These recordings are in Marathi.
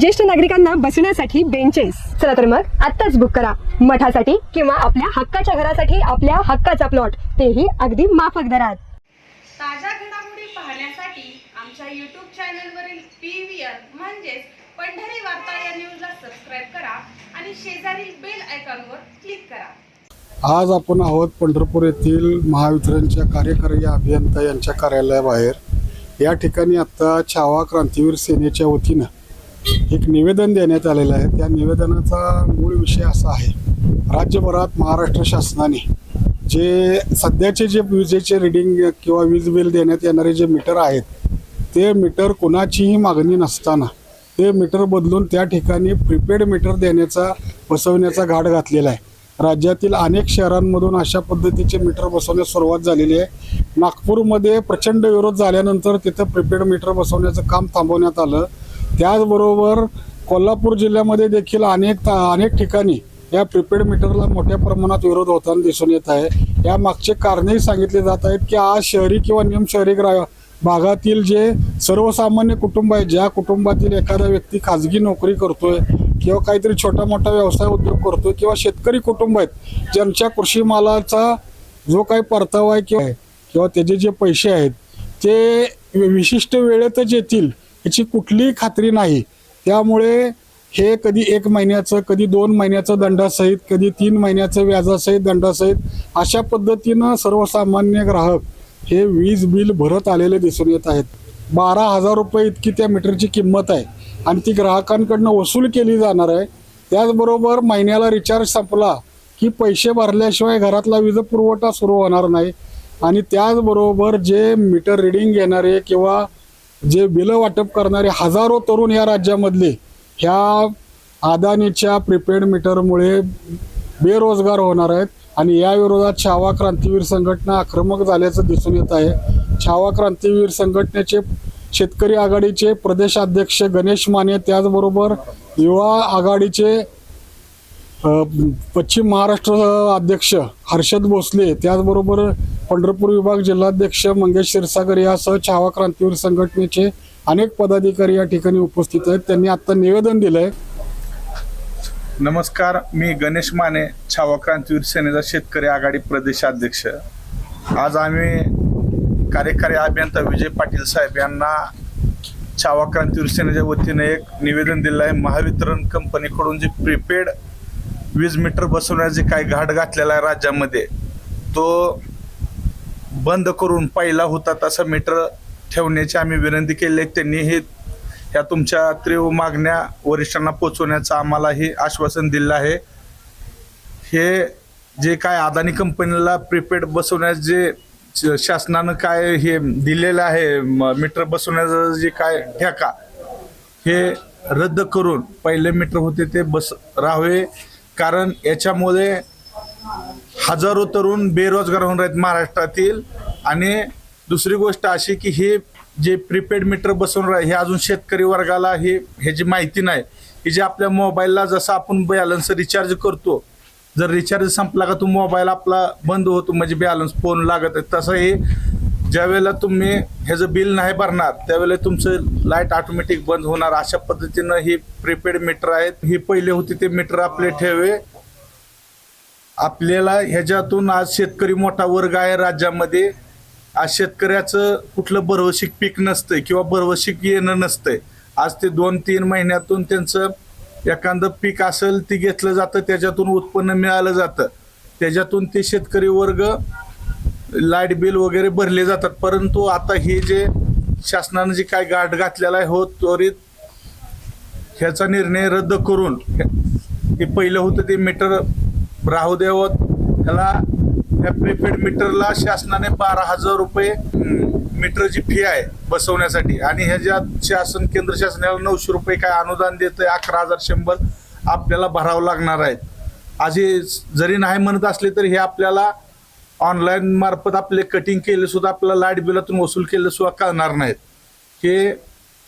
ज्येष्ठ नागरिकांना बसण्यासाठी बेंचेस चला तर मग आत्ताच बुक करा. मठासाठी किंवा आपल्या हक्काच्या घरासाठी आपल्या हक्काचा प्लॉट तेही अगदी माफक दरात. ताज्या घडामोडी पाहण्यासाठी आमच्या यूट्यूब चॅनलवरील पी व्ही आर म्हणजेच पंढरी वार्ता या न्यूजला सबस्क्राईब करा आणि शेजारील बेल आयकॉनवर क्लिक करा. आज आपण आहोत पंढरपूर येथील महावितरणच्या कार्यकारी अभियंता यांच्या कार्यालयाबाहेर. या ठिकाणी आत्ता छावा क्रांतीवीर सेनेच्या वतीनं एक निवेदन देण्यात आलेलं आहे. त्या निवेदनाचा मूळ विषय असा आहे राज्यभरात महाराष्ट्र शासनाने जे सध्याचे जे विजेचे रिडिंग किंवा वीज बिल देण्यात येणारे जे मीटर आहेत ते मीटर कोणाचीही मागणी नसताना ते मीटर बदलून त्या ठिकाणी प्रीपेड मीटर देण्याचा बसवण्याचा घाट घातलेला आहे. राज्यातील अनेक शहरांमधून अशा पद्धतीचे मीटर बसवण्यास सुरुवात झालेली आहे. नागपूरमध्ये प्रचंड विरोध झाल्यानंतर तिथं प्रीपेड मीटर बसवण्याचं काम थांबवण्यात आलं. त्याचबरोबर कोल्हापूर जिल्ह्यामध्ये देखील अनेक अनेक ठिकाणी या प्रीपेड मीटरला मोठ्या प्रमाणात विरोध होताना दिसून येत आहे. या मागचे कारणही सांगितले जात आहेत की आज शहरी किंवा निम शहरी ग्रा भागातील जे सर्वसामान्य कुटुंब आहे ज्या कुटुंबातील एखादा व्यक्ती खाजगी नोकरी करतोय किंवा काहीतरी छोटा मोठा व्यवसाय उद्योग करतोय किंवा शेतकरी कुटुंब आहेत ज्यांच्या कृषी मालाचा जो काही परतावा आहे किंवा किंवा त्याचे जे पैसे आहेत ते विशिष्ट वेळेतच येतील. याची कुठलीही खात्री नाही. त्यामुळे हे कधी एक महिन्याचं कधी दोन महिन्याचं दंडासहित कधी तीन महिन्याचं व्याजासहित दंडासहित अशा पद्धतीनं सर्वसामान्य ग्राहक हे वीज बिल भरत आलेले दिसून येत आहेत. बारा हजार रुपये इतकी त्या मीटरची किंमत आहे आणि ती ग्राहकांकडनं वसूल केली जाणार आहे. त्याचबरोबर महिन्याला रिचार्ज संपला की पैसे भरल्याशिवाय घरातला वीज पुरवठा सुरू होणार नाही. आणि त्याचबरोबर जे मीटर रिडिंग घेणारे किंवा जे बिलं वाटप करणारे हजारो तरुण या राज्यामधले ह्या अदानीच्या प्रीपेड मीटरमुळे बेरोजगार होणार आहेत आणि या विरोधात छावा क्रांतीवीर संघटना आक्रमक झाल्याचं दिसून येत आहे. छावा क्रांतीवीर संघटनेचे शेतकरी आघाडीचे प्रदेशाध्यक्ष गणेश माने त्याचबरोबर युवा आघाडीचे पश्चिम महाराष्ट्र अध्यक्ष हर्षद भोसले त्याचबरोबर पंढरपूर विभाग जिल्हाध्यक्ष मंगेश क्षीरसागर यासह छावा क्रांतीवीर संघटनेचे अनेक पदाधिकारी या ठिकाणी उपस्थित आहेत. त्यांनी आता निवेदन दिलंय. नमस्कार मी गणेश माने छावा क्रांतीवीर सेनेचा शेतकरी आघाडी प्रदेशाध्यक्ष आज आम्ही कार्यकारी अभियंता विजय पाटील साहेब यांना छावा क्रांतीवीर सेनेच्या वतीने एक निवेदन दिलं आहे महावितरण कंपनीकडून जे प्रीपेड वीज मीटर बसवण्याचे काही घाट घातलेला आहे राज्यामध्ये तो बंद करून पहिला होता तसा मीटर ठेवण्याची आम्ही विनंती केली आहे. त्यांनी हे ह्या तुमच्या तीव्र मागण्या वरिष्ठांना पोचवण्याचं आम्हालाही आश्वासन दिलं आहे. हे जे काय अदानी कंपनीला प्रीपेड बसवण्यास जे श- शासनानं काय हे दिलेलं आहे मीटर बसवण्याचं जे काय ठेका हे रद्द करून पहिले मीटर होते ते बस राहावे. कारण याच्यामुळे हजारो तरुण बेरोजगार होऊन आहेत महाराष्ट्रातील. आणि दुसरी गोष्ट अशी की हे जे प्रीपेड मीटर बसवून राह हे अजून शेतकरी वर्गाला हे ह्याची माहिती नाही की जे आपल्या मोबाईलला जसं आपण बॅलन्स रिचार्ज करतो जर रिचार्ज संपला का तो मोबाईल आपला बंद होतो म्हणजे बॅलन्स फोन लागत आहे तसं हे ज्या वेळेला तुम्ही ह्याचं बिल नाही भरणार त्यावेळेला तुमचं लाइट ऑटोमॅटिक बंद होणार. अशा पद्धतीनं ही प्रीपेड मीटर आहेत ही पहिले होते ते मीटर आपले ठेवे. आपल्याला ह्याच्यातून आज शेतकरी मोठा वर्ग आहे राज्यामध्ये. आज शेतकऱ्याचं कुठलं भरवशीक पीक नसतंय किंवा भरवशीक येणं नसतंय. आज ते दोन तीन महिन्यातून त्यांचं एखादं पीक असेल ते घेतलं जातं त्याच्यातून उत्पन्न मिळालं जातं. त्याच्यातून ते शेतकरी वर्ग लाइट बिल वगैरे भरले जातात. परंतु आता हे जे शासनानं जे काय गाठ घातलेला आहे हो त्वरित ह्याचा निर्णय रद्द करून हे पहिलं होतं ते मीटर राहू देवत त्याला या प्रीपेड मीटरला शासनाने बारा हजार रुपये मीटरची फी आहे बसवण्यासाठी. आणि ह्याच्यात शासन केंद्र शासनाला नऊशे रुपये काय अनुदान देतं आहे अकरा हजार शंभर आपल्याला भरावं लागणार आहे आजी जरी नाही म्हणत असले तरी हे आपल्याला ऑनलाईन मार्फत आपले कटिंग केले सुद्धा आपल्याला लाइट बिलातून वसूल केले सुद्धा कळणार नाहीत. हे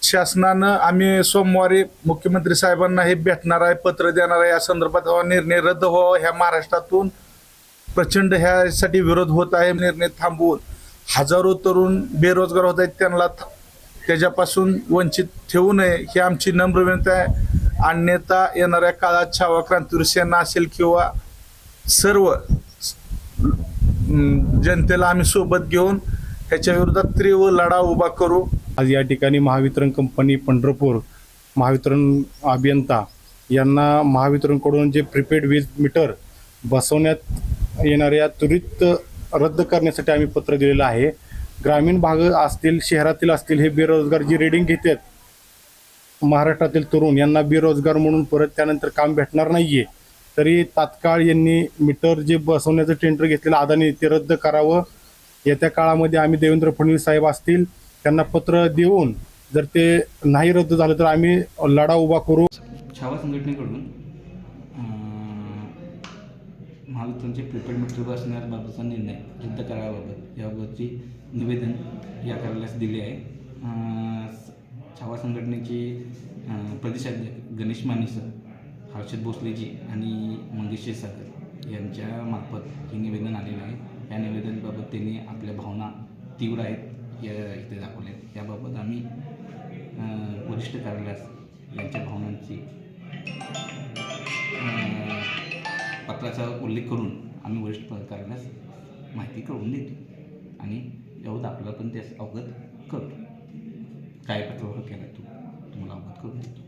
शासनानं आम्ही सोमवारी मुख्यमंत्री साहेबांना हे भेटणार आहे पत्र देणार आहे. या संदर्भात निर्णय रद्द व्हावा. ह्या महाराष्ट्रातून प्रचंड ह्यासाठी विरोध होत आहे. निर्णय थांबवून हजारो तरुण बेरोजगार होत आहेत. त्यांना त्याच्यापासून वंचित ठेवू नये. ही आमची नम्र विनंती आहे. अन्यथा येणाऱ्या काळात छावा क्रांतीवीर सेना असेल किंवा सर्व जनतेला आम्ही सोबत घेऊन ह्याच्या विरोधात तीव्र लढा उभा करू. आज या ठिकाणी महावितरण कंपनी पंढरपूर महावितरण अभियंता यांना महावितरणकडून जे प्रिपेड वीज मीटर बसवण्यात येणाऱ्या त्वरित रद्द करण्यासाठी आम्ही पत्र दिलेलं आहे. ग्रामीण भाग असतील शहरातील असतील हे बेरोजगार जी रिडिंग घेतात महाराष्ट्रातील तरुण यांना बेरोजगार म्हणून परत त्यानंतर काम भेटणार नाही आहे तरी तात्काळ यांनी मीटर जे बसवण्याचं टेंडर घेतलेलं अदानी ते रद्द करावं. येत्या काळामध्ये आम्ही देवेंद्र फडणवीस साहेब असतील त्यांना पत्र देऊन जर ते नाही रद्द झालं तर आम्ही लढा उभा करू. छावा संघटनेकडून महावितरणचे प्रिपेड मीटर बसण्याबाबतचा निर्णय रद्द करावाबाबत याबाबतची निवेदन या कार्यालयास दिले आहे. छावा संघटनेचे प्रदेशाध्यक्ष गणेश माने सर हर्षद भोसलेजी आणि मंगेश सागर यांच्या मार्फत हे निवेदन आलेलं आहे. या निवेदनाबाबत त्यांनी आपल्या भावना तीव्र आहेत. या इथे दाखवले. आहेत याबाबत आम्ही वरिष्ठ कार्यालयास यांच्या भावनांची पत्राचा उल्लेख करून आम्ही वरिष्ठ कार्यालयास माहिती करून देतो. आणि एवढं आपल्याला पण त्यास अवगत करतो काय पत्रावर केला तो तुम्हाला अवगत करून देतो.